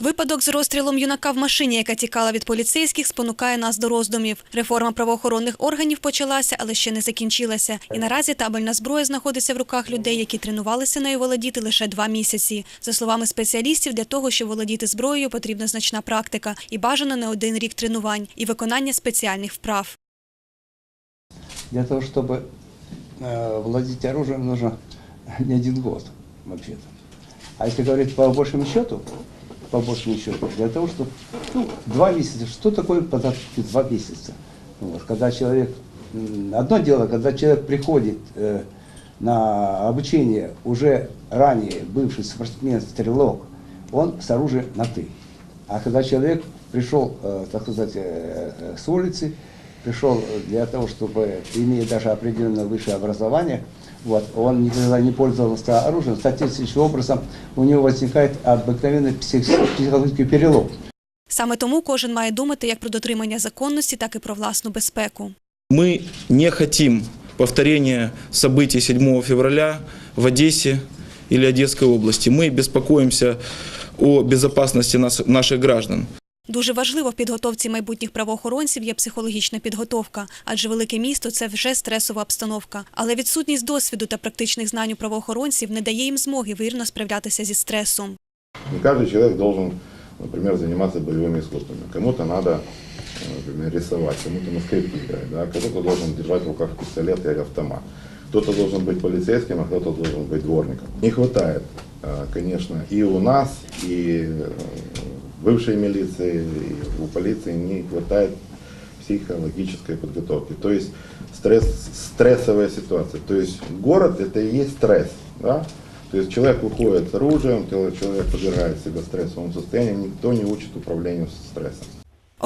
Випадок з розстрілом юнака в машині, яка тікала від поліцейських, спонукає нас до роздумів. Реформа правоохоронних органів почалася, але ще не закінчилася. І наразі табельна зброя знаходиться в руках людей, які тренувалися нею володіти лише два місяці. За словами спеціалістів, для того, щоб володіти зброєю, потрібна значна практика і бажано не один рік тренувань і виконання спеціальних вправ. Для того, чтобы э, владеть оружием, нужно не один год. А если говорить по большему счету, по большему счету, для того, чтобы ну, два месяца, что такое подготовки два месяца? Вот, когда человек, одно дело, когда человек приходит э, на обучение уже ранее бывший спортсмен, стрелок, он с оружием на ты. А когда человек пришел, э, так сказать, э, э, с улицы, пришел для того, чтобы, имея даже определенное высшее образование, вот, он никогда не пользовался оружием, соответствующим образом у него возникает обыкновенный псих- психологический перелом. Саме тому кожен має думати як про дотримання законності, так і про власну безпеку. Мы не хотим повторения событий 7 февраля в Одессе или Одесской области. Мы беспокоимся о безопасности нас, наших граждан. Дуже важливо в підготовці майбутніх правоохоронців є психологічна підготовка, адже велике місто це вже стресова обстановка. Але відсутність досвіду та практичних знань у правоохоронців не дає їм змоги вірно справлятися зі стресом. Не каждый человек должен, например, заниматься боевыми искусствами. Кому-то надо, э, например, рисовать, кому-то на скрипке играть, да? кто-то должен держать в руках пистолет или автомат. Кто-то должен быть полицейским, а кто-то должен быть дворником. Не хватает, э, конечно, и у нас, и э, в бывшей милиции, и у полиции не хватает психологической подготовки. То есть стресс, стрессовая ситуация. То есть город это и есть стресс. Да? То есть человек выходит с оружием, человек подвергает себя стрессовому состоянию, никто не учит управлению стрессом.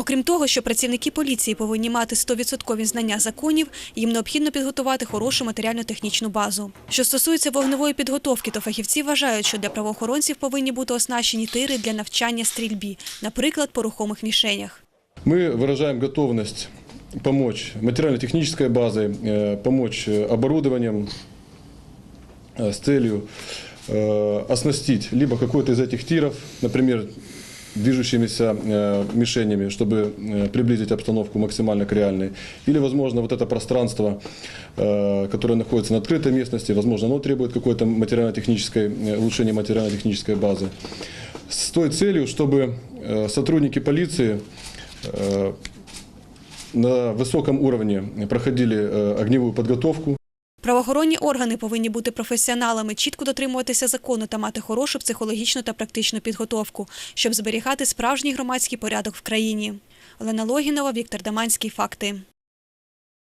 Окрім того, що працівники поліції повинні мати 100% знання законів, їм необхідно підготувати хорошу матеріально-технічну базу. Що стосується вогневої підготовки, то фахівці вважають, що для правоохоронців повинні бути оснащені тири для навчання стрільбі, наприклад, по рухомих мішенях. Мы выражаем готовность помочь материально-технической базой, э, помочь э, оборудованием э, с целью э, оснастить либо какой-то из этих тиров, например, Движущимися э, мишенями, чтобы э, приблизить обстановку максимально к реальной. Или, возможно, вот это пространство, э, которое находится на открытой местности, возможно, оно требует какой-то материально-технической, э, улучшения материально-технической базы. С той целью, чтобы э, сотрудники полиции э, на высоком уровне проходили э, огневую подготовку, Правоохоронні органи повинні бути професіоналами, чітко дотримуватися закону та мати хорошу психологічну та практичну підготовку, щоб зберігати справжній громадський порядок в країні. Олена Логінова, Віктор Даманський. Факти.